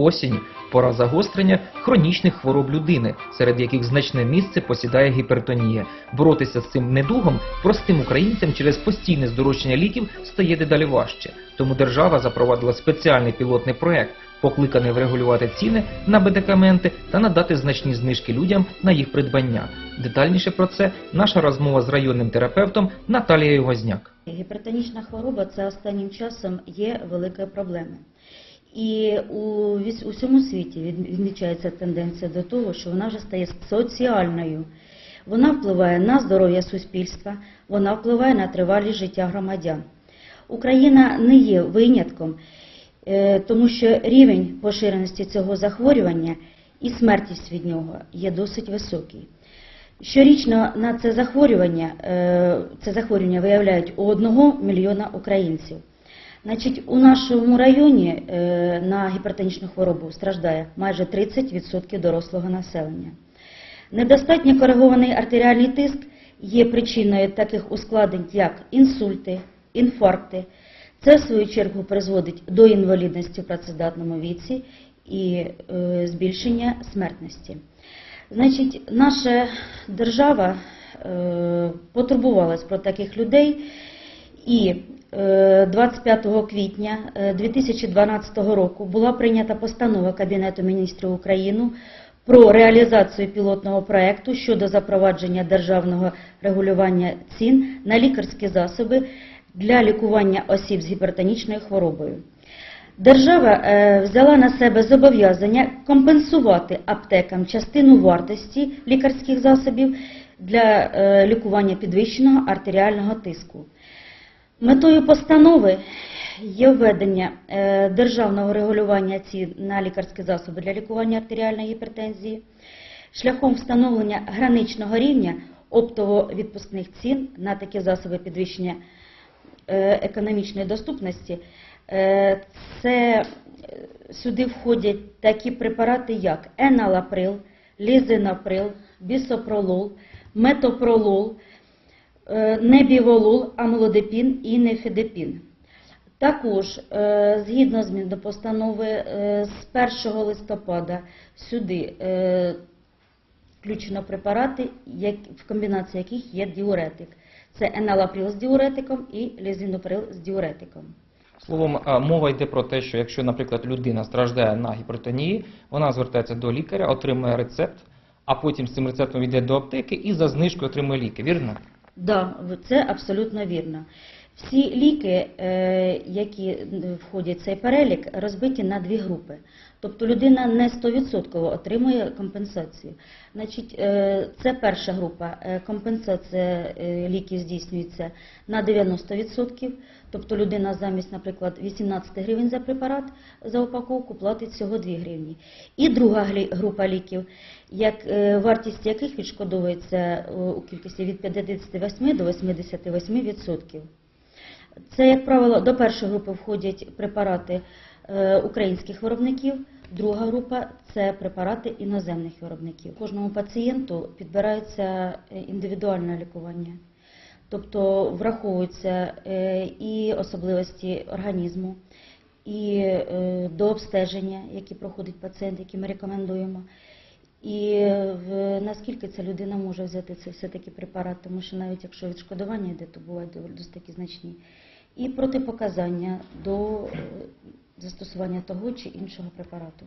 Осінь пора загострення хронічних хвороб людини, серед яких значне місце посідає гіпертонія. Боротися з цим недугом простим українцям через постійне здорожчання ліків стає дедалі важче. Тому держава запровадила спеціальний пілотний проект, покликаний врегулювати ціни на медикаменти та надати значні знижки людям на їх придбання. Детальніше про це наша розмова з районним терапевтом Наталією Возняк. Гіпертонічна хвороба це останнім часом є великою проблемою. І у віс- у всьому світі від- відмічається тенденція до того, що вона вже стає соціальною. Вона впливає на здоров'я суспільства, вона впливає на тривалість життя громадян. Україна не є винятком, е, тому що рівень поширеності цього захворювання і смертність від нього є досить високий. Щорічно на це захворювання, е, це захворювання виявляють у 1 мільйона українців. Значить, у нашому районі е, на гіпертонічну хворобу страждає майже 30% дорослого населення. Недостатньо коригований артеріальний тиск є причиною таких ускладнень, як інсульти, інфаркти. Це, в свою чергу, призводить до інвалідності в працездатному віці і е, збільшення смертності. Значить, наша держава е, потурбувалась про таких людей і 25 квітня е, 2012 року була прийнята постанова Кабінету міністрів України про реалізацію пілотного проекту щодо запровадження державного регулювання цін на лікарські засоби для лікування осіб з гіпертонічною хворобою. Держава е, взяла на себе зобов'язання компенсувати аптекам частину вартості лікарських засобів для е, лікування підвищеного артеріального тиску. Метою постанови є введення е, державного регулювання цін на лікарські засоби для лікування артеріальної гіпертензії, шляхом встановлення граничного рівня оптово-відпускних цін на такі засоби підвищення е, економічної доступності. Е, Це сюди входять такі препарати, як еналаприл, лізинаприл, бісопролол, метопролол, е, небіволол, амлодепін і нефідепін. Також, е, згідно змін до постанови, е, з 1 листопада сюди включено препарати, в комбінації яких є діуретик. Це еналаприл з діуретиком і лізиноприл з діуретиком. Словом, а, мова йде про те, що якщо, наприклад, людина страждає на гіпертонії, вона звертається до лікаря, отримує рецепт, а потім з цим рецептом йде до аптеки і за знижкою отримує ліки, вірно? Да, це абсолютно вірно. Всі ліки, е, які е, входять в цей перелік, розбиті на дві групи. Тобто людина не 100% отримує компенсацію. Значить, е, це перша група. Компенсація ліків здійснюється на 90%. Тобто людина замість, наприклад, 18 гривень за препарат за упаковку платить всього 2 гривні. І друга група ліків, як, вартість яких відшкодовується у кількості від 58 до 88%. Це, як правило, до першої групи входять препарати е, українських виробників, друга група це препарати іноземних виробників. Кожному пацієнту підбирається е, індивідуальне лікування, тобто враховуються е, і особливості організму, і до обстеження, які проходить пацієнт, які ми рекомендуємо. І в, наскільки ця людина може взяти цей все-таки препарат, тому що навіть якщо відшкодування йде, то бувають досить значні. І протипоказання до е, застосування того чи іншого препарату.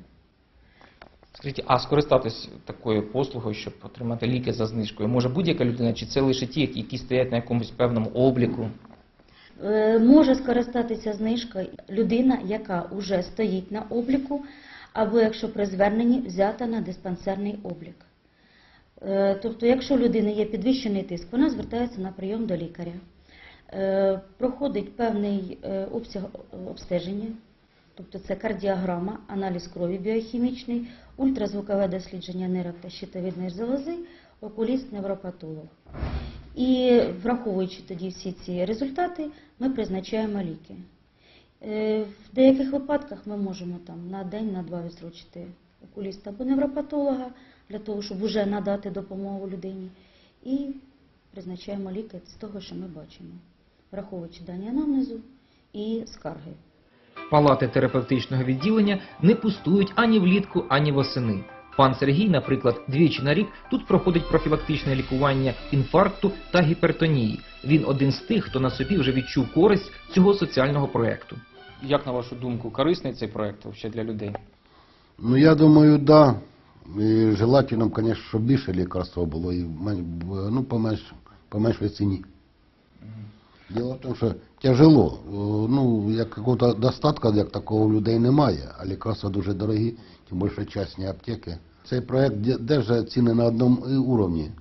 Скажіть, а скористатись такою послугою, щоб отримати ліки за знижкою, може будь-яка людина, чи це лише ті, які стоять на якомусь певному обліку? Е, Може скористатися знижкою людина, яка вже стоїть на обліку, або якщо при зверненні взята на диспансерний облік. Е, Тобто, якщо у людини є підвищений тиск, вона звертається на прийом до лікаря. Е, Проходить певний е, обсяг обстеження, тобто це кардіограма, аналіз крові біохімічний, ультразвукове дослідження нирок та щитовидної залози, окуліст, невропатолог. І враховуючи тоді всі ці результати, ми призначаємо ліки. Е, В деяких випадках ми можемо там на день, на два відсрочити окуліста або невропатолога для того, щоб вже надати допомогу людині. І призначаємо ліки з того, що ми бачимо, враховуючи дані анамнезу і скарги. Палати терапевтичного відділення не пустують ані влітку, ані восени. Пан Сергій, наприклад, двічі на рік тут проходить профілактичне лікування інфаркту та гіпертонії. Він один з тих, хто на собі вже відчув користь цього соціального проекту. Як на вашу думку, корисний цей проект вообще для людей? Ну, я думаю, да. І желательно, конечно, щоб більше лікарства було і ну, по, менш, по меншій ціні. Діло в тому, що тяжело. Ну, як якогось достатка, як такого людей немає, а лікарства дуже дорогі, тим більше частні аптеки. Цей проект де- держить ціни на одному і уровні.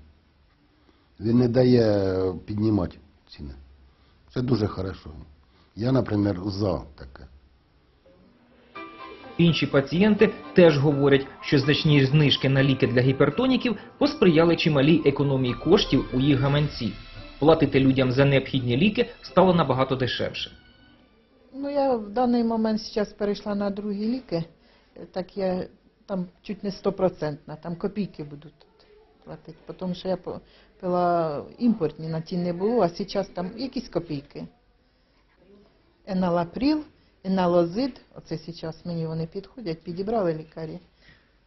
Він не дає піднімати ціни. Це дуже хорошо. Я, наприклад, за таке. Інші пацієнти теж говорять, що значні знижки на ліки для гіпертоніків посприяли чималій економії коштів у їх гаманці. Платити людям за необхідні ліки стало набагато дешевше. Ну, я в даний момент зараз перейшла на другі ліки, так я там чуть не стопроцентна, там копійки будуть тут платити, тому що я пила імпортні, на ті не було, а зараз там якісь копійки. Еналапріл, еналозид, оце зараз мені вони підходять, підібрали лікарі.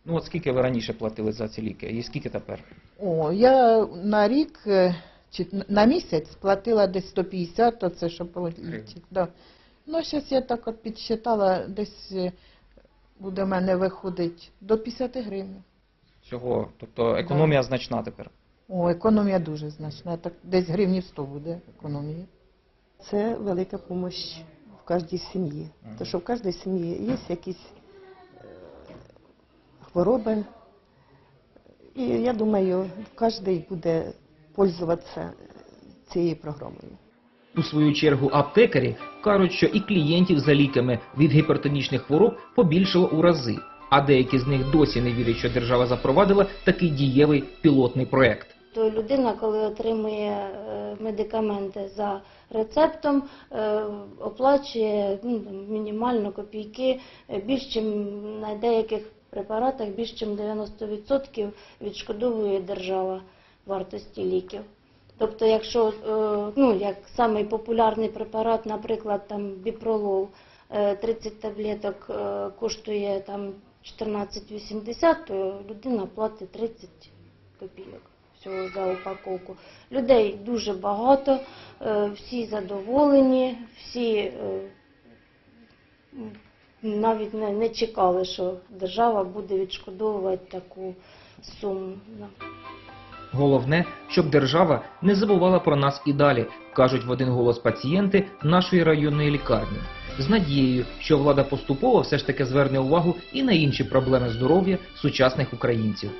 Ну от скільки ви раніше платили за ці ліки, і скільки тепер? О, я на рік е, чи на місяць платила десь 150, то це щоб полетіти. Да. Ну, зараз я так от підсчитала, десь е, буде в мене виходить до 50 гривень. Всього, тобто економія значна тепер. О, економія дуже значна. Так десь гривнів 100 буде економії. Це велика допомога в кожній сім'ї. Тому що в кожній сім'ї є якісь е, хвороби. І я думаю, кожен буде пользуватися цією програмою. У свою чергу аптекарі кажуть, що і клієнтів за ліками від гіпертонічних хвороб побільшало у рази, а деякі з них досі не вірять, що держава запровадила такий дієвий пілотний проект. То людина, коли отримує е, медикаменти за рецептом, е, оплачує ну, мінімально копійки, е, більш чим на деяких препаратах більш чим 90% відшкодовує держава вартості ліків. Тобто, якщо ну, як самий популярний препарат, наприклад, там біпролол, е, 30 таблеток коштує там 14,80, то людина платить 30 копійок всього за упаковку. Людей дуже багато, е, всі задоволені, всі е, навіть не, не чекали, що держава буде відшкодовувати таку суму. Головне, щоб держава не забувала про нас і далі, кажуть в один голос пацієнти нашої районної лікарні. З надією, що влада поступово все ж таки зверне увагу і на інші проблеми здоров'я сучасних українців.